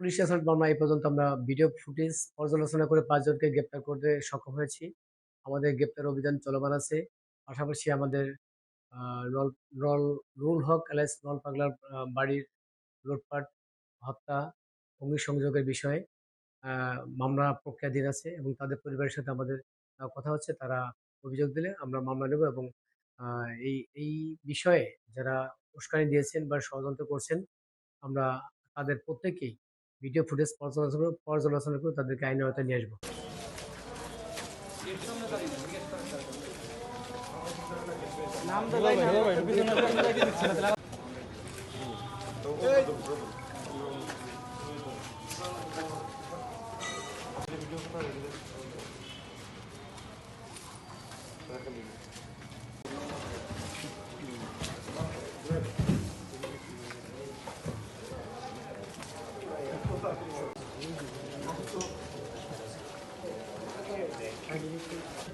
Police assault মামলা এই পর্যন্ত আমরা ভিডিও ফুটেজ পর্যালোচনা করে পাঁচজনকে গ্রেপ্তার করতে সক্ষম হয়েছি। আমাদের গ্রেপ্তার অভিযান চলমান আছে। পাশাপাশি আমাদের রল রল হক এলাইস নল পাগলার বাড়ির লুটপাট, হত্যা অগ্নিসংযোগের বিষয়ে মামলা প্রক্রিয়াধীন আছে এবং তাদের পরিবারের সাথে আমাদের কথা হচ্ছে, তারা অভিযোগ দিলে আমরা মামলা নেব এবং এই এই বিষয়ে যারা উস্কানি দিয়েছেন বা ষড়যন্ত্র করছেন, আমরা তাদের প্রত্যেকেই ভিডিও ফুটেজ পর্যালোচনা পর্যালোচনা করে তাদেরকে আইনের আওতায় নিয়ে আসব।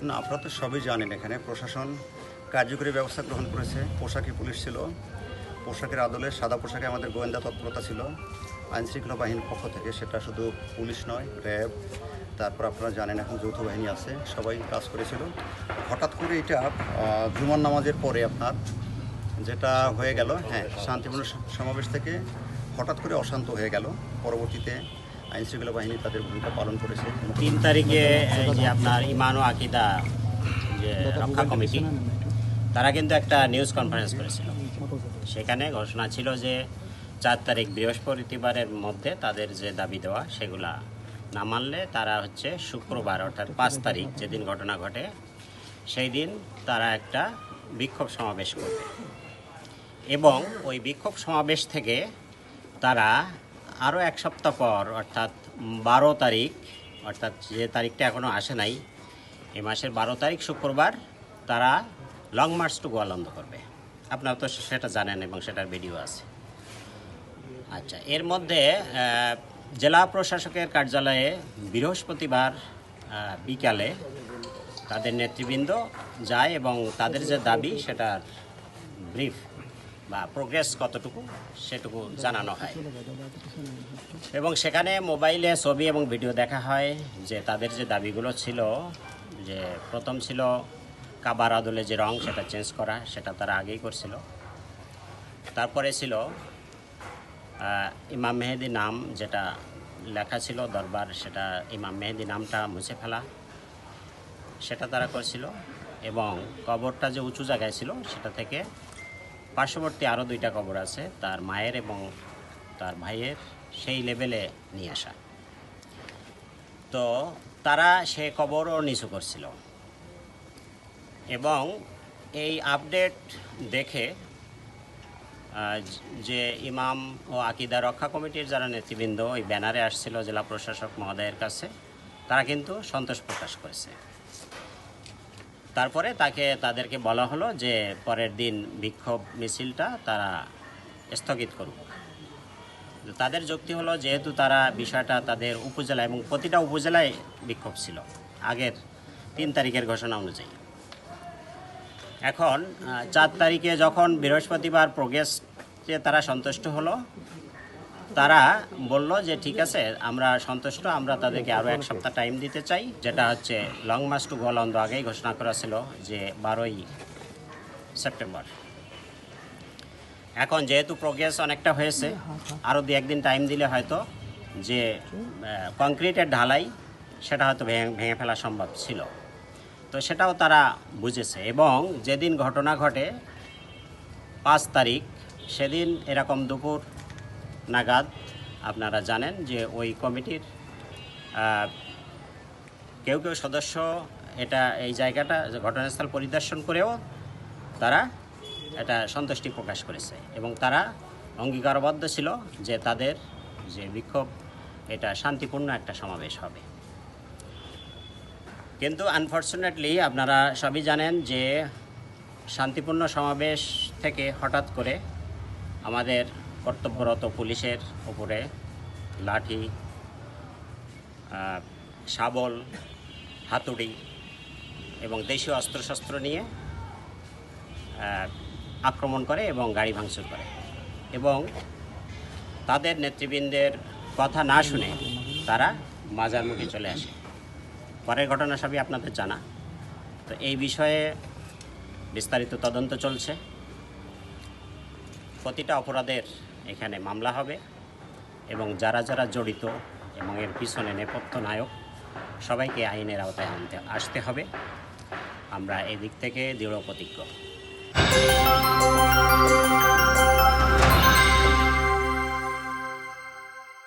না আপনারা তো সবই জানেন এখানে। প্রশাসন কার্যকরী ব্যবস্থা গ্রহণ করেছে। পোশাকে পুলিশ ছিল। পোশাকের আদলে সাদা পোশাকে আমাদের গোয়েন্দা তৎপরতা ছিল। আইনশৃঙ্খলা বাহিনীর পক্ষ থেকে সেটা শুধু পুলিশ নয়, র্যাব, তারপর আপনারা জানেন এখন যৌথ বাহিনী আছে, সবাই কাজ করেছিল। হঠাৎ করে এটা জুমার নামাজের পরে আপনার যেটা হয়ে গেল হ্যাঁ শান্তিপূর্ণ সমাবেশ থেকে হঠাৎ করে অশান্ত হয়ে গেল। পরবর্তীতে আইন শৃঙ্খলা বাহিনী তাদের ভূমিকা পালন করেছে। তিন তারিখে যে আপনার ইমান ও আকিদা, যে রক্ষা কমিটি, তারা কিন্তু একটা নিউজ কনফারেন্স করেছিল। সেখানে ঘোষণা ছিল যে চার তারিখ বৃহস্পতিবারের মধ্যে তাদের যে দাবি দেওয়া, সেগুলা না মানলে তারা হচ্ছে শুক্রবার, অর্থাৎ পাঁচ তারিখ যেদিন ঘটনা ঘটে, সেই দিন তারা একটা বিক্ষোভ সমাবেশ করবে। এবং ওই বিক্ষোভ সমাবেশ থেকে তারা আরও এক সপ্তাহ পর, অর্থাৎ বারো তারিখ, অর্থাৎ যে তারিখটা এখনও আসে নাই, এ মাসের বারো তারিখ শুক্রবার তারা লং মার্চ টু গোয়ালন্দ করবে। আপনারা তো সেটা জানেন এবং সেটার ভিডিও আছে। আচ্ছা এর মধ্যে জেলা প্রশাসকের কার্যালয়ে বৃহস্পতিবার বিকালে তাদের নেতৃবৃন্দ যায় এবং তাদের যে দাবি, সেটার ব্রিফ বা প্রোগ্রেস কতটুকু সেটুকু জানানো হয়। এবং সেখানে মোবাইলে ছবি এবং ভিডিও দেখা হয় যে তাদের যে দাবিগুলো ছিল, যে প্রথম ছিল কাবার আদলে যে রং সেটা চেঞ্জ করা, সেটা তারা আগেই করছিল। তারপরে ছিল ইমাম মেহেদি নাম যেটা লেখা ছিল দরবার, সেটা ইমাম মেহেদি নামটা মুছে ফেলা, সেটা তারা করছিল। এবং কবরটা যে উঁচু জায়গায় ছিল, সেটা থেকে পার্শ্ববর্তী আরও দুইটা কবর আছে, তার মায়ের এবং তার ভাইয়ের, সেই লেভেলে নিয়ে আসা। তো তারা সে কবরও নিচু করছিল। এবং এই আপডেট দেখে যে ইমাম ও আকিদা রক্ষা কমিটির যারা নেতৃবৃন্দ, ওই ব্যানারে আসছিল জেলা প্রশাসক মহোদয়ের কাছে, তারা কিন্তু সন্তোষ প্রকাশ করেছে। তারপরে তাকে, তাদেরকে বলা হলো যে পরের দিন বিক্ষোভ মিছিলটা তারা স্থগিত করুক। তাদের যুক্তি হলো যেহেতু তারা বিষয়টা তাদের উপজেলা এবং প্রতিটা উপজেলায় বিক্ষোভ ছিল আগের তিন তারিখের ঘোষণা অনুযায়ী। এখন চার তারিখে যখন বৃহস্পতিবার প্রোগ্রেসে তারা সন্তুষ্ট হলো তারা বলল যে, ঠিক আছে, আমরা সন্তুষ্ট, আমরা তাদেরকে আরও এক সপ্তাহ টাইম দিতে চাই। যেটা হচ্ছে লং মাস টু গোলন্দ আগেই ঘোষণা করা ছিল যে, বারোই সেপ্টেম্বর এখন যেহেতু প্রোগ্রেস অনেকটা হয়েছে আরও দু একদিন টাইম দিলে হয়তো যে কংক্রিটের ঢালাই, সেটা হয়তো ভেঙে ভেঙে ফেলা সম্ভব ছিল। তো সেটাও তারা বুঝেছে এবং যেদিন ঘটনা ঘটে, পাঁচ তারিখ, সেদিন এরকম দুপুর নাগাদ আপনারা জানেন যে ওই কমিটির কেউ কেউ সদস্য এটা এই জায়গাটা ঘটনাস্থল পরিদর্শন করেও তারা এটা সন্তুষ্টি প্রকাশ করেছে এবং তারা অঙ্গীকারবদ্ধ ছিল যে তাদের যে বিক্ষোভ, এটা শান্তিপূর্ণ একটা সমাবেশ হবে। কিন্তু আনফর্চুনেটলি আপনারা সবই জানেন যে শান্তিপূর্ণ সমাবেশ থেকে হঠাৎ করে আমাদের কর্তব্যরত পুলিশের উপরে লাঠি শাবল, হাতুড়ি এবং দেশীয় অস্ত্রশস্ত্র নিয়ে আক্রমণ করে এবং গাড়ি ভাঙচুর করে এবং তাদের নেতৃবৃন্দের কথা না শুনে তারা মাজারমুখী চলে আসে। পরের ঘটনা সবই আপনাদের জানা। তো এই বিষয়ে বিস্তারিত তদন্ত চলছে। প্রতিটা অপরাধের এখানে মামলা হবে এবং যারা যারা জড়িত এবং এর পিছনে নেপথ্য নায়ক, সবাইকে আইনের আওতায় আনতে, আসতে হবে। আমরা এদিক থেকে দৃঢ় প্রতিজ্ঞ।